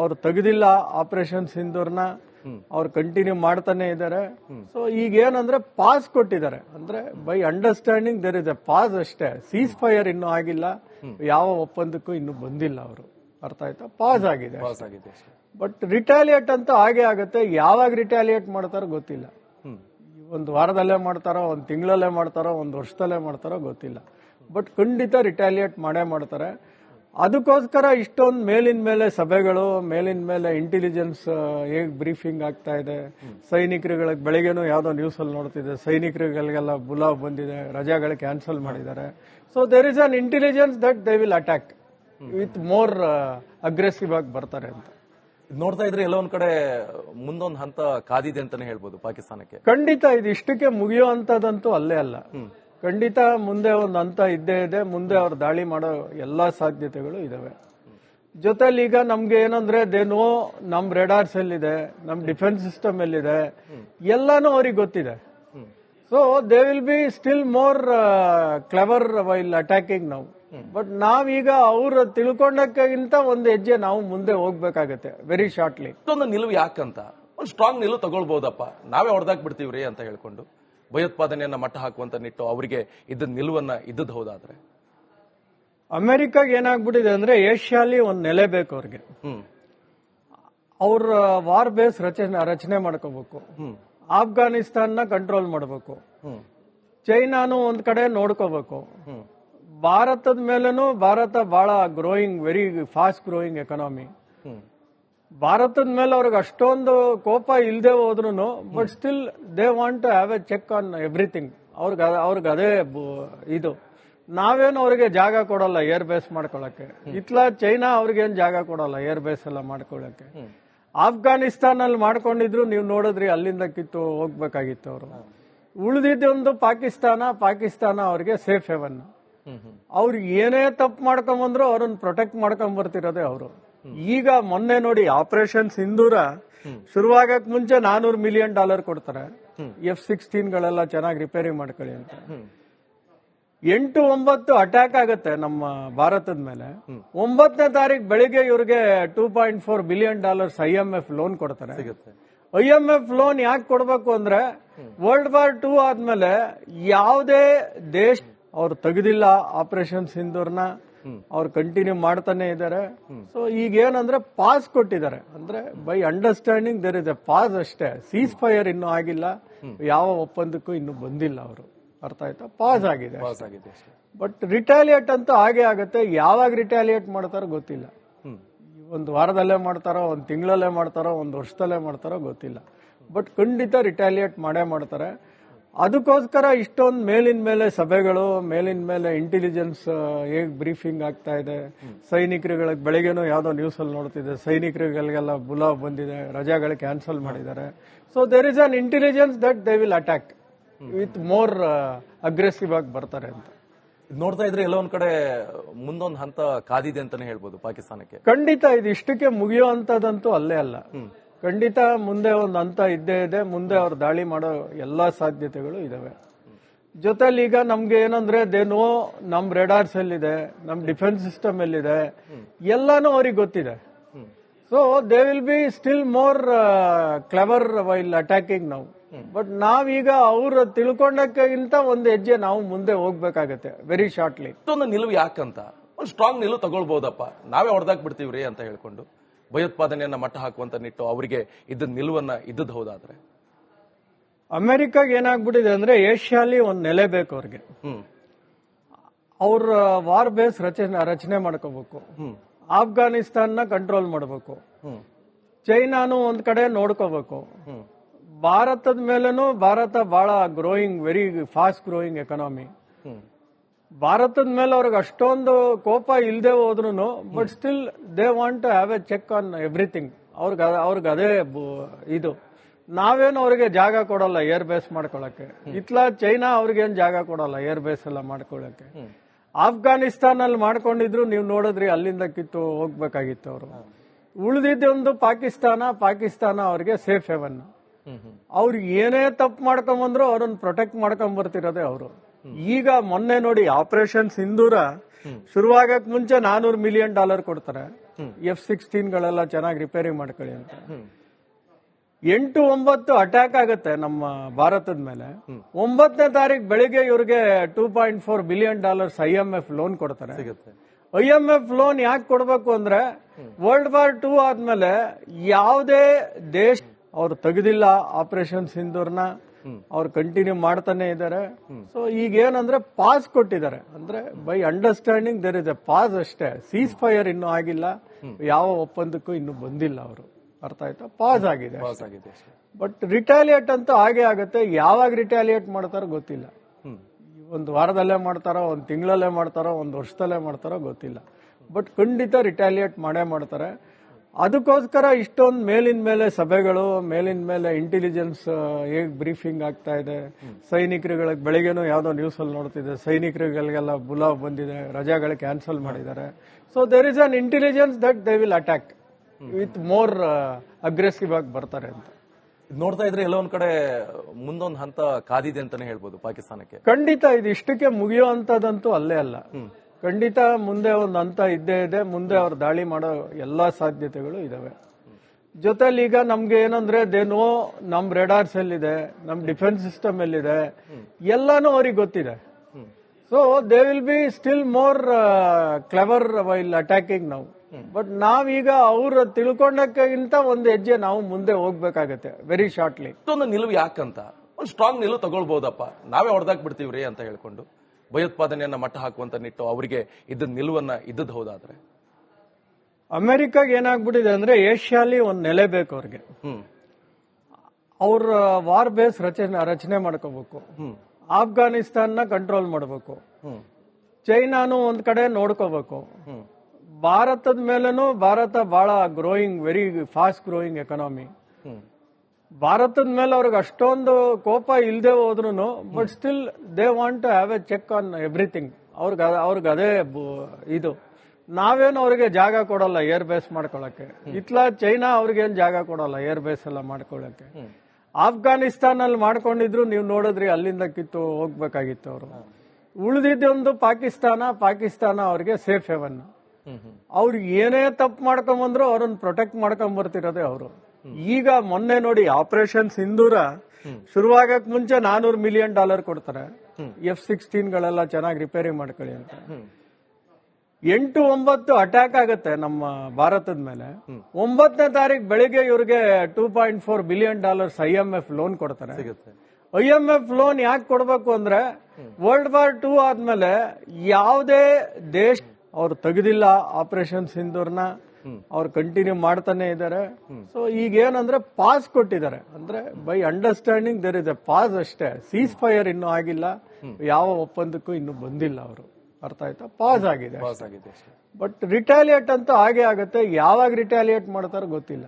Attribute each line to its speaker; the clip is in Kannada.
Speaker 1: ಅವ್ರು ತೆಗೆದಿಲ್ಲ ಆಪರೇಷನ್ ಸಿಂಧೂರ್ನ ಅವ್ರು ಕಂಟಿನ್ಯೂ ಮಾಡ್ತಾನೆ ಇದ್ದಾರೆ ಸೊ ಈಗ ಏನಂದ್ರೆ ಪಾಸ್ ಕೊಟ್ಟಿದ್ದಾರೆ. ಅಂದ್ರೆ by understanding there is a pass ಅಷ್ಟೇ. ಸೀಸ್ ಫೈರ್ ಇನ್ನೂ ಆಗಿಲ್ಲ. ಯಾವ ಒಪ್ಪಂದಕ್ಕೂ ಇನ್ನೂ ಬಂದಿಲ್ಲ ಅವರು. ಅರ್ಥ ಆಯ್ತಾ? ಪಾಸ್ ಆಗಿದೆ
Speaker 2: ಪಾಸ್ ಆಗಿದೆ
Speaker 1: ಬಟ್ ರಿಟಾಲಿಯೇಟ್ ಅಂತ ಹಾಗೆ ಆಗುತ್ತೆ. ಯಾವಾಗ ರಿಟಾಲಿಯೇಟ್ ಮಾಡ್ತಾರೋ ಗೊತ್ತಿಲ್ಲ. ಒಂದು ವಾರದಲ್ಲೇ ಮಾಡ್ತಾರೋ ಒಂದು ತಿಂಗಳಲ್ಲೇ ಮಾಡ್ತಾರೋ ಒಂದು ವರ್ಷದಲ್ಲೇ ಮಾಡ್ತಾರೋ ಗೊತ್ತಿಲ್ಲ. ಬಟ್ ಖಂಡಿತ ರಿಟಾಲಿಯೇಟ್ ಮಾಡೇ ಮಾಡ್ತಾರೆ. ಅದಕ್ಕೋಸ್ಕರ ಇಷ್ಟೊಂದು ಮೇಲಿನ ಮೇಲೆ ಸಭೆಗಳು ಮೇಲಿನ ಮೇಲೆ ಇಂಟೆಲಿಜೆನ್ಸ್ ಹೇಗೆ ಬ್ರೀಫಿಂಗ್ ಆಗ್ತಾ ಇದೆ. ಸೈನಿಕರುಗಳಿಗೆ ಬೆಳಿಗ್ಗೆನೂ ಯಾವುದೋ ನ್ಯೂಸ್ ಅಲ್ಲಿ ನೋಡ್ತಿದೆ ಸೈನಿಕರುಗಳಿಗೆಲ್ಲ ಬುಲಾವ್ ಬಂದಿದೆ. ರಜಾಗಳು ಕ್ಯಾನ್ಸಲ್ ಮಾಡಿದ್ದಾರೆ. So there is an intelligence that they will attack with more aggressive ಆಗಿ ಬರ್ತಾರೆ ಅಂತ.
Speaker 2: ನೋಡ್ತಾ ಇದ್ರೆ ಎಲ್ಲೊಂದ್ ಒಂದ್ ಕಡೆ ಮುಂದೊಂದು ಹಂತ ಕಾದಿದೆ ಅಂತಾನೆ ಹೇಳ್ಬೋದು ಪಾಕಿಸ್ತಾನಕ್ಕೆ.
Speaker 1: ಖಂಡಿತ ಇದು ಇಷ್ಟಕ್ಕೆ ಮುಗಿಯೋ ಅಂತದಂತೂ ಅಲ್ಲೇ. ಅಲ್ಲ ಖಂಡಿತ ಮುಂದೆ ಒಂದು ಹಂತ ಇದ್ದೇ ಇದೆ. ಮುಂದೆ ಅವ್ರು ದಾಳಿ ಮಾಡೋ ಎಲ್ಲಾ ಸಾಧ್ಯತೆಗಳು ಇದಾವೆ. ಜೊತೆಲಿ ಈಗ ನಮ್ಗೆ ಏನಂದ್ರೆ ದೇನೋ ನಮ್ ರೆಡಾರ್ಸ್ ಎಲ್ಲಿದೆ, ನಮ್ ಡಿಫೆನ್ಸ್ ಸಿಸ್ಟಮ್ ಎಲ್ಲಿದೆ, ಎಲ್ಲಾನು ಅವ್ರಿಗೆ ಗೊತ್ತಿದೆ. So they will be still more clever while attacking ನಾವು ಬಟ್ ನಾವೀಗ ಅವ್ರು ತಿಳ್ಕೊಂಡಕ್ಕಿಂತ ಒಂದು ಹೆಜ್ಜೆ ನಾವು ಮುಂದೆ ಹೋಗ್ಬೇಕಾಗತ್ತೆ ವೆರಿ ಶಾರ್ಟ್ಲಿ
Speaker 2: ಇಷ್ಟೊಂದು ನಿಲುವು ಯಾಕಂತ? ಒಂದು ಸ್ಟ್ರಾಂಗ್ ನಿಲುವು ತಗೊಳ್ಬಹುದಪ್ಪ ನಾವೇ ಹೊಡೆದಾಕ್ ಬಿಡ್ತೀವ್ರಿ ಅಂತ ಹೇಳ್ಕೊಂಡು. ಭಯೋತ್ಪಾದನೆಯನ್ನ ಮಟ್ಟ ಹಾಕುವಂತ ನಿಟ್ಟು ಅವರಿಗೆ ಇದ್ದ ನಿಲುವನ್ನ ಇದ್ದದ್ದು ಹೌದಾದ್ರೆ?
Speaker 1: ಅಮೆರಿಕಾಗ ಏನಾಗ್ಬಿಟ್ಟಿದೆ ಅಂದ್ರೆ ಏಷ್ಯಾಲಿ ಒಂದು ನೆಲೆ ಬೇಕು ಅವ್ರಿಗೆ. ಅವ್ರ ವಾರ್ ಬೇಸ್ ರಚನೆ ರಚನೆ ಮಾಡ್ಕೋಬೇಕು. ಆಫ್ಘಾನಿಸ್ತಾನ್ನ ಕಂಟ್ರೋಲ್ ಮಾಡಬೇಕು. ಚೈನಾನು ಒಂದ್ ಕಡೆ ನೋಡ್ಕೋಬೇಕು. ಭಾರತದ ಮೇಲೂ ಭಾರತ ಬಹಳ growing very fast growing economy ಭಾರತದ ಮೇಲೆ ಅವ್ರಿಗೆ ಅಷ್ಟೊಂದು ಕೋಪ ಇಲ್ಲದೆ ಹೋದ್ರು but still they want to have a check on everything ಅವ್ರಿಗೆ ಅವ್ರಿಗೆ ಅದೇ ಇದು. ನಾವೇನು ಅವ್ರಿಗೆ ಜಾಗ ಕೊಡಲ್ಲ ಏರ್ ಬೇಸ್ ಮಾಡ್ಕೊಳಕ್ಕೆ. ಇತ್ಲ ಚೈನಾ ಅವ್ರಿಗೇನು ಜಾಗ ಕೊಡಲ್ಲ ಏರ್ ಬೇಸ್ ಎಲ್ಲ ಮಾಡ್ಕೊಳಕ್ಕೆ. ಆಫ್ಘಾನಿಸ್ತಾನ್ ಅಲ್ಲಿ ಮಾಡ್ಕೊಂಡಿದ್ರು ನೀವು ನೋಡಿದ್ರಿ ಅಲ್ಲಿಂದ ಕಿತ್ತು ಹೋಗ್ಬೇಕಾಗಿತ್ತು ಅವರು. ಉಳಿದಿದ್ದೊಂದು ಪಾಕಿಸ್ತಾನ ಪಾಕಿಸ್ತಾನ ಅವ್ರಿಗೆ ಸೇಫ್ ಹೆವನ್ ಅವ್ರು ಏನೇ ತಪ್ಪು ಮಾಡ್ಕೊಂಬಂದ್ರು ಅವ್ರನ್ನ ಪ್ರೊಟೆಕ್ಟ್ ಮಾಡ್ಕೊಂಬರ್ತಿರೋದೇ ಅವರು. ಈಗ ಮೊನ್ನೆ ನೋಡಿ ಆಪರೇಷನ್ ಸಿಂಧೂರ ಶುರುವಾಗಕ್ ಮುಂಚೆ ನಾನೂರು ಮಿಲಿಯನ್ ಡಾಲರ್ ಕೊಡ್ತಾರೆ. ಎಫ್ ಸಿಕ್ಸ್ಟೀನ್ ಗಳೆಲ್ಲ ಚೆನ್ನಾಗಿ ರಿಪೇರಿ ಮಾಡ್ಕೊಳ್ಳಿ ಅಂತ. ಎಂಟು ಒಂಬತ್ತು ಅಟ್ಯಾಕ್ ಆಗುತ್ತೆ ನಮ್ಮ ಭಾರತದ ಮೇಲೆ. ಒಂಬತ್ತನೇ ತಾರೀಕು ಬೆಳಿಗ್ಗೆ ಇವ್ರಿಗೆ two point four billion dollars I M F loan ಕೊಡ್ತಾರೆ. ಐ ಎಂ ಎಫ್ ಲೋನ್ ಯಾಕೆ ಕೊಡಬೇಕು ಅಂದ್ರೆ ವರ್ಲ್ಡ್ ವಾರ್ ಟೂ ಆದ್ಮೇಲೆ ಯಾವುದೇ ದೇಶ ಅವ್ರು ತೆಗೆದಿಲ್ಲ ಆಪರೇಷನ್ ಸಿಂಧೂರ್ನ ಅವ್ರು ಕಂಟಿನ್ಯೂ ಮಾಡ್ತಾನೆ ಇದ್ದಾರೆ ಸೊ ಈಗ ಏನಂದ್ರೆ ಪಾಸ್ ಕೊಟ್ಟಿದ್ದಾರೆ. ಅಂದ್ರೆ by understanding there is a pass ಅಷ್ಟೇ. ಸೀಸ್ ಫೈರ್ ಇನ್ನೂ ಆಗಿಲ್ಲ. ಯಾವ ಒಪ್ಪಂದಕ್ಕೂ ಇನ್ನು ಬಂದಿಲ್ಲ ಅವರು. ಅರ್ಥ ಆಯ್ತಾ? ಪಾಸ್ ಆಗಿದೆ. ಬಟ್ ರಿಟಾಲಿಯೇಟ್ ಅಂತ ಹಾಗೆ ಆಗುತ್ತೆ. ಯಾವಾಗ ರಿಟಾಲಿಯೇಟ್ ಮಾಡ್ತಾರೋ ಗೊತ್ತಿಲ್ಲ. ಒಂದು ವಾರದಲ್ಲೇ ಮಾಡ್ತಾರೋ ಒಂದು ತಿಂಗಳಲ್ಲೇ ಮಾಡ್ತಾರೋ ಒಂದು ವರ್ಷದಲ್ಲೇ ಮಾಡ್ತಾರೋ ಗೊತ್ತಿಲ್ಲ. ಬಟ್ ಖಂಡಿತ ರಿಟಾಲಿಯೇಟ್ ಮಾಡೇ ಮಾಡ್ತಾರೆ. ಅದಕ್ಕೋಸ್ಕರ ಇಷ್ಟೊಂದು ಮೇಲಿನ ಮೇಲೆ ಸಭೆಗಳು ಮೇಲಿನ ಮೇಲೆ ಇಂಟೆಲಿಜೆನ್ಸ್ ಹೇಗೆ ಬ್ರೀಫಿಂಗ್ ಆಗ್ತಾ ಇದೆ. ಸೈನಿಕರುಗಳಿಗೆ ಬೆಳಿಗ್ಗೆನೂ ಯಾವುದೋ ನ್ಯೂಸ್ ಅಲ್ಲಿ ನೋಡ್ತಿದೆ ಸೈನಿಕರುಗಳಿಗೆಲ್ಲ ಬುಲಾವ್ ಬಂದಿದೆ. ರಜಾಗಳು ಕ್ಯಾನ್ಸಲ್ ಮಾಡಿದ್ದಾರೆ. So there is an intelligence that they will attack with more aggressive ಆಗಿ ಬರ್ತಾರೆ ಅಂತ.
Speaker 2: ನೋಡ್ತಾ ಇದ್ರೆ ಎಲ್ಲೊಂದ್ ಒಂದ್ ಕಡೆ ಮುಂದೊಂದು ಹಂತ ಕಾದಿದೆ ಅಂತಾನೆ ಹೇಳ್ಬೋದು ಪಾಕಿಸ್ತಾನಕ್ಕೆ.
Speaker 1: ಖಂಡಿತ ಇದು ಇಷ್ಟಕ್ಕೆ ಮುಗಿಯೋ ಅಂತದಂತೂ ಅಲ್ಲೇ. ಅಲ್ಲ ಖಂಡಿತ ಮುಂದೆ ಒಂದು ಹಂತ ಇದ್ದೇ ಇದೆ. ಮುಂದೆ ಅವ್ರು ದಾಳಿ ಮಾಡೋ ಎಲ್ಲಾ ಸಾಧ್ಯತೆಗಳು ಇದಾವೆ. ಜೊತೆಲಿ ಈಗ ನಮ್ಗೆ ಏನಂದ್ರೆ ದೇನೋ ನಮ್ ರೆಡಾರ್ಸ್ ಎಲ್ಲಿದೆ, ನಮ್ ಡಿಫೆನ್ಸ್ ಸಿಸ್ಟಮ್ ಎಲ್ಲಿದೆ, ಎಲ್ಲಾನು ಅವ್ರಿಗೆ ಗೊತ್ತಿದೆ. So they will be still more clever while attacking ನಾವು ಬಟ್ ನಾವೀಗ ಅವ್ರು ತಿಳ್ಕೊಂಡಕ್ಕಿಂತ ಒಂದು ಹೆಜ್ಜೆ ನಾವು ಮುಂದೆ ಹೋಗ್ಬೇಕಾಗತ್ತೆ ವೆರಿ ಶಾರ್ಟ್ಲಿ
Speaker 2: ಇಷ್ಟೊಂದು ನಿಲುವು ಯಾಕಂತ? ಒಂದು ಸ್ಟ್ರಾಂಗ್ ನಿಲುವು ತಗೊಳ್ಬಹುದಪ್ಪ ನಾವೇ ಹೊಡೆದಾಕ್ ಬಿಡ್ತೀವ್ರಿ ಅಂತ ಹೇಳ್ಕೊಂಡು. ಭಯೋತ್ಪಾದನೆಯನ್ನ ಮಟ್ಟ ಹಾಕುವಂತ ನಿಟ್ಟು ಅವರಿಗೆ ಇದ್ದ ನಿಲುವನ್ನ ಇದ್ದದ್ದು ಹೌದಾದ್ರೆ?
Speaker 1: ಅಮೆರಿಕಾಗ ಏನಾಗ್ಬಿಟ್ಟಿದೆ ಅಂದ್ರೆ ಏಷ್ಯಾಲಿ ಒಂದು ನೆಲೆ ಬೇಕು ಅವ್ರಿಗೆ. ಅವ್ರ ವಾರ್ ಬೇಸ್ ರಚನೆ ರಚನೆ ಮಾಡ್ಕೋಬೇಕು. ಆಫ್ಘಾನಿಸ್ತಾನ್ನ ಕಂಟ್ರೋಲ್ ಮಾಡಬೇಕು. ಚೈನಾನು ಒಂದ್ ಕಡೆ ನೋಡ್ಕೋಬೇಕು. ಭಾರತದ ಮೇಲೂ ಭಾರತ ಬಹಳ growing very fast growing economy ಭಾರತದ ಮೇಲೆ ಅವ್ರಿಗೆ ಅಷ್ಟೊಂದು ಕೋಪ ಇಲ್ಲದೆ ಹೋದ್ರು but still they want to have a check on everything ಅವ್ರಿಗೆ ಅವ್ರಿಗೆ ಅದೇ ಇದು. ನಾವೇನು ಅವ್ರಿಗೆ ಜಾಗ ಕೊಡಲ್ಲ ಏರ್ ಬೇಸ್ ಮಾಡ್ಕೊಳಕ್ಕೆ. ಇತ್ಲ ಚೈನಾ ಅವ್ರಿಗೇನ್ ಜಾಗ ಕೊಡಲ್ಲ ಏರ್ ಬೇಸ್ ಎಲ್ಲ ಮಾಡ್ಕೊಳಕ್ಕೆ. ಆಫ್ಘಾನಿಸ್ತಾನ್ ಅಲ್ಲಿ ಮಾಡ್ಕೊಂಡಿದ್ರು ನೀವು ನೋಡಿದ್ರಿ ಅಲ್ಲಿಂದ ಕಿತ್ತು ಹೋಗ್ಬೇಕಾಗಿತ್ತು ಅವರು. ಉಳಿದಿದ್ದೊಂದು ಪಾಕಿಸ್ತಾನ ಪಾಕಿಸ್ತಾನ ಅವ್ರಿಗೆ ಸೇಫ್ ಹೆವನ್ ಅವ್ರು ಏನೇ ತಪ್ಪು ಮಾಡ್ಕೊಂಬಂದ್ರು ಅವ್ರನ್ನ ಪ್ರೊಟೆಕ್ಟ್ ಮಾಡ್ಕೊಂಡ್ ಬರ್ತಿರೋದೇ ಅವರು. ಈಗ ಮೊನ್ನೆ ನೋಡಿ ಆಪರೇಷನ್ ಸಿಂಧೂರ ಶುರುವಾಗಕ್ ಮುಂಚೆ ನಾನೂರು ಮಿಲಿಯನ್ ಡಾಲರ್ ಕೊಡ್ತಾರೆ. ಎಫ್ ಸಿಕ್ಸ್ಟೀನ್ಗಳೆಲ್ಲ ಚೆನ್ನಾಗಿ ರಿಪೇರಿ ಮಾಡ್ಕೊಳ್ಳಿ ಅಂತ. ಎಂಟು ಒಂಬತ್ತು ಅಟ್ಯಾಕ್ ಆಗುತ್ತೆ ನಮ್ಮ ಭಾರತದ ಮೇಲೆ. ಒಂಬತ್ತನೇ ತಾರೀಕು ಬೆಳಿಗ್ಗೆ ಇವ್ರಿಗೆ two point four billion dollars I M F loan ಕೊಡ್ತಾರೆ. ಐ ಎಂ ಎಫ್ ಲೋನ್ ಯಾಕೆ ಕೊಡಬೇಕು ಅಂದ್ರೆ ವರ್ಲ್ಡ್ ವಾರ್ ಟೂ ಆದ್ಮೇಲೆ ಯಾವುದೇ ದೇಶ ಅವ್ರು ತೆಗೆದಿಲ್ಲ ಆಪರೇಷನ್ ಸಿಂಧೂರ್ನ ಅವ್ರು ಕಂಟಿನ್ಯೂ ಮಾಡ್ತಾನೆ ಇದ್ದಾರೆ. ಸೊ ಈಗ ಏನಂದ್ರೆ ಪಾಸ್ ಕೊಟ್ಟಿದ್ದಾರೆ. ಅಂದ್ರೆ by understanding there is a pass ಅಷ್ಟೇ. ಸೀಸ್ ಫೈರ್ ಇನ್ನೂ ಆಗಿಲ್ಲ. ಯಾವ ಒಪ್ಪಂದಕ್ಕೂ ಇನ್ನು ಬಂದಿಲ್ಲ ಅವರು. ಅರ್ಥ ಆಯ್ತಾ? ಪಾಸ್ ಆಗಿದೆ
Speaker 2: ಪಾಸ್ ಆಗಿದೆ
Speaker 1: ಬಟ್ ರಿಟಾಲಿಯೇಟ್ ಅಂತೂ ಹಾಗೆ ಆಗುತ್ತೆ. ಯಾವಾಗ ರಿಟಾಲಿಯೇಟ್ ಮಾಡ್ತಾರೋ ಗೊತ್ತಿಲ್ಲ. ಒಂದು ವಾರದಲ್ಲೇ ಮಾಡ್ತಾರೋ ಒಂದು ತಿಂಗಳಲ್ಲೇ ಮಾಡ್ತಾರೋ ಒಂದು ವರ್ಷದಲ್ಲೇ ಮಾಡ್ತಾರೋ ಗೊತ್ತಿಲ್ಲ. ಬಟ್ ಖಂಡಿತ ರಿಟಾಲಿಯೇಟ್ ಮಾಡೇ ಮಾಡ್ತಾರೆ. ಅದಕ್ಕೋಸ್ಕರ ಇಷ್ಟೊಂದು ಮೇಲಿನ ಮೇಲೆ ಸಭೆಗಳು ಮೇಲಿನ ಮೇಲೆ ಇಂಟೆಲಿಜೆನ್ಸ್ ಹೇಗೆ ಬ್ರೀಫಿಂಗ್ ಆಗ್ತಾ ಇದೆ. ಸೈನಿಕರುಗಳಿಗೆ ಬೆಳಿಗ್ಗೆನೂ ಯಾವುದೋ ನ್ಯೂಸ್ ಅಲ್ಲಿ ನೋಡ್ತಿದೆ ಸೈನಿಕರುಗಳಿಗೆಲ್ಲ ಬುಲಾವ್ ಬಂದಿದೆ. ರಜಾಗಳು ಕ್ಯಾನ್ಸಲ್ ಮಾಡಿದ್ದಾರೆ. So there is an intelligence that they will attack with more aggressive ಆಗಿ ಬರ್ತಾರೆ ಅಂತ.
Speaker 2: ನೋಡ್ತಾ ಇದ್ರೆ ಎಲ್ಲೊಂದ್ ಒಂದ್ ಕಡೆ ಮುಂದೊಂದು ಹಂತ ಕಾದಿದೆ ಅಂತಾನೆ ಹೇಳ್ಬೋದು ಪಾಕಿಸ್ತಾನಕ್ಕೆ.
Speaker 1: ಖಂಡಿತ ಇದು ಇಷ್ಟಕ್ಕೆ ಮುಗಿಯೋ ಅಂತದಂತೂ ಅಲ್ಲೇ. ಅಲ್ಲ ಖಂಡಿತ ಮುಂದೆ ಒಂದು ಹಂತ ಇದ್ದೇ ಇದೆ. ಮುಂದೆ ಅವ್ರು ದಾಳಿ ಮಾಡೋ ಎಲ್ಲಾ ಸಾಧ್ಯತೆಗಳು ಇದಾವೆ. ಜೊತೆಲಿ ಈಗ ನಮ್ಗೆ ಏನಂದ್ರೆ ದೇನೋ ನಮ್ ರೆಡಾರ್ಸ್ ಎಲ್ಲಿದೆ, ನಮ್ ಡಿಫೆನ್ಸ್ ಸಿಸ್ಟಮ್ ಎಲ್ಲಿದೆ, ಎಲ್ಲಾನು ಅವ್ರಿಗೆ ಗೊತ್ತಿದೆ. So they will be still more clever while attacking ನಾವು ಬಟ್ ನಾವೀಗ ಅವ್ರು ತಿಳ್ಕೊಂಡಕ್ಕಿಂತ ಒಂದು ಹೆಜ್ಜೆ ನಾವು ಮುಂದೆ ಹೋಗ್ಬೇಕಾಗತ್ತೆ ವೆರಿ ಶಾರ್ಟ್ಲಿ
Speaker 2: ಇಷ್ಟೊಂದು ನಿಲುವು ಯಾಕಂತ? ಒಂದು ಸ್ಟ್ರಾಂಗ್ ನಿಲುವು ತಗೊಳ್ಬಹುದಪ್ಪ ನಾವೇ ಹೊಡೆದಾಕ್ ಬಿಡ್ತೀವ್ರಿ ಅಂತ ಹೇಳ್ಕೊಂಡು. ಭಯೋತ್ಪಾದನೆಯನ್ನ ಮಟ್ಟ ಹಾಕುವಂತ ನಿಟ್ಟು ಅವರಿಗೆ ಇದ್ದ ನಿಲುವನ್ನ ಇದ್ದದ್ ಹೌದಾದ್ರೆ?
Speaker 1: ಅಮೆರಿಕಾಗ ಏನಾಗ್ಬಿಟ್ಟಿದೆ ಅಂದ್ರೆ ಏಷ್ಯಾಲಿ ಒಂದು ನೆಲೆ ಬೇಕು ಅವ್ರಿಗೆ. ಅವ್ರ ವಾರ್ ಬೇಸ್ ರಚನೆ ರಚನೆ ಮಾಡ್ಕೋಬೇಕು. ಆಫ್ಘಾನಿಸ್ತಾನ್ನ ಕಂಟ್ರೋಲ್ ಮಾಡಬೇಕು. ಚೈನಾನು ಒಂದ್ ಕಡೆ ನೋಡ್ಕೋಬೇಕು. ಭಾರತದ ಮೇಲೂ ಭಾರತ ಬಹಳ growing very fast growing economy ಭಾರತದ ಮೇಲೆ ಅವ್ರಿಗೆ ಅಷ್ಟೊಂದು ಕೋಪ ಇಲ್ಲದೆ ಹೋದ್ರು but still they want to have a check on everything ಅವ್ರಿಗೆ ಅವ್ರಿಗೆ ಅದೇ ಇದು. ನಾವೇನು ಅವ್ರಿಗೆ ಜಾಗ ಕೊಡಲ್ಲ ಏರ್ ಬೇಸ್ ಮಾಡ್ಕೊಳಕ್ಕೆ. ಇತ್ಲ ಚೈನಾ ಅವ್ರಿಗೇನು ಜಾಗ ಕೊಡಲ್ಲ ಏರ್ ಬೇಸ್ ಎಲ್ಲ ಮಾಡ್ಕೊಳಕ್ಕೆ. ಆಫ್ಘಾನಿಸ್ತಾನ್ ಅಲ್ಲಿ ಮಾಡ್ಕೊಂಡಿದ್ರು ನೀವು ನೋಡಿದ್ರಿ ಅಲ್ಲಿಂದ ಕಿತ್ತು ಹೋಗ್ಬೇಕಾಗಿತ್ತು ಅವರು. ಉಳಿದಿದ್ದೊಂದು ಪಾಕಿಸ್ತಾನ ಪಾಕಿಸ್ತಾನ ಅವ್ರಿಗೆ ಸೇಫ್ ಹೆವನ್ ಅವ್ರು ಏನೇ ತಪ್ಪು ಮಾಡ್ಕೊಂಬಂದ್ರು ಅವ್ರನ್ನ ಪ್ರೊಟೆಕ್ಟ್ ಮಾಡ್ಕೊಂಬರ್ತಿರೋದೇ ಅವರು. ಈಗ ಮೊನ್ನೆ ನೋಡಿ ಆಪರೇಷನ್ ಸಿಂಧೂರ ಶುರುವಾಗಕ್ ಮುಂಚೆ ನಾನೂರು ಮಿಲಿಯನ್ ಡಾಲರ್ ಕೊಡ್ತಾರೆ. ಎಫ್ ಸಿಕ್ಸ್ಟೀನ್ ಗಳೆಲ್ಲ ಚೆನ್ನಾಗಿ ರಿಪೇರಿ ಮಾಡ್ಕೊಳ್ಳಿ ಅಂತ. ಎಂಟು ಒಂಬತ್ತು ಅಟ್ಯಾಕ್ ಆಗುತ್ತೆ ನಮ್ಮ ಭಾರತದ ಮೇಲೆ. ಒಂಬತ್ತನೇ ತಾರೀಕು ಬೆಳಿಗ್ಗೆ ಇವ್ರಿಗೆ two point four billion dollars I M F loan ಕೊಡ್ತಾರೆ. ಐ ಎಂ ಎಫ್ ಲೋನ್ ಯಾಕೆ ಕೊಡಬೇಕು ಅಂದ್ರೆ ವರ್ಲ್ಡ್ ವಾರ್ ಟೂ ಆದ್ಮೇಲೆ ಯಾವುದೇ ದೇಶ ಅವ್ರು ತೆಗೆದಿಲ್ಲ ಆಪರೇಷನ್ ಸಿಂಧೂರ್ನ ಅವ್ರು ಕಂಟಿನ್ಯೂ ಮಾಡ್ತಾನೆ ಇದ್ದಾರೆ ಸೊ ಈಗ ಏನಂದ್ರೆ ಪಾಸ್ ಕೊಟ್ಟಿದ್ದಾರೆ. ಅಂದ್ರೆ by understanding there is a pass ಅಷ್ಟೇ. ಸೀಸ್ ಫೈರ್ ಇನ್ನೂ ಆಗಿಲ್ಲ. ಯಾವ ಒಪ್ಪಂದಕ್ಕೂ ಇನ್ನು ಬಂದಿಲ್ಲ ಅವರು. ಅರ್ಥ ಆಯ್ತಾ? ಪಾಸ್ ಆಗಿದೆ
Speaker 2: ಪಾಸ್ ಆಗಿದೆ
Speaker 1: ಬಟ್ ರಿಟಾಲಿಯೇಟ್ ಅಂತ ಹಾಗೆ ಆಗುತ್ತೆ. ಯಾವಾಗ ರಿಟಾಲಿಯೇಟ್ ಮಾಡ್ತಾರೋ ಗೊತ್ತಿಲ್ಲ.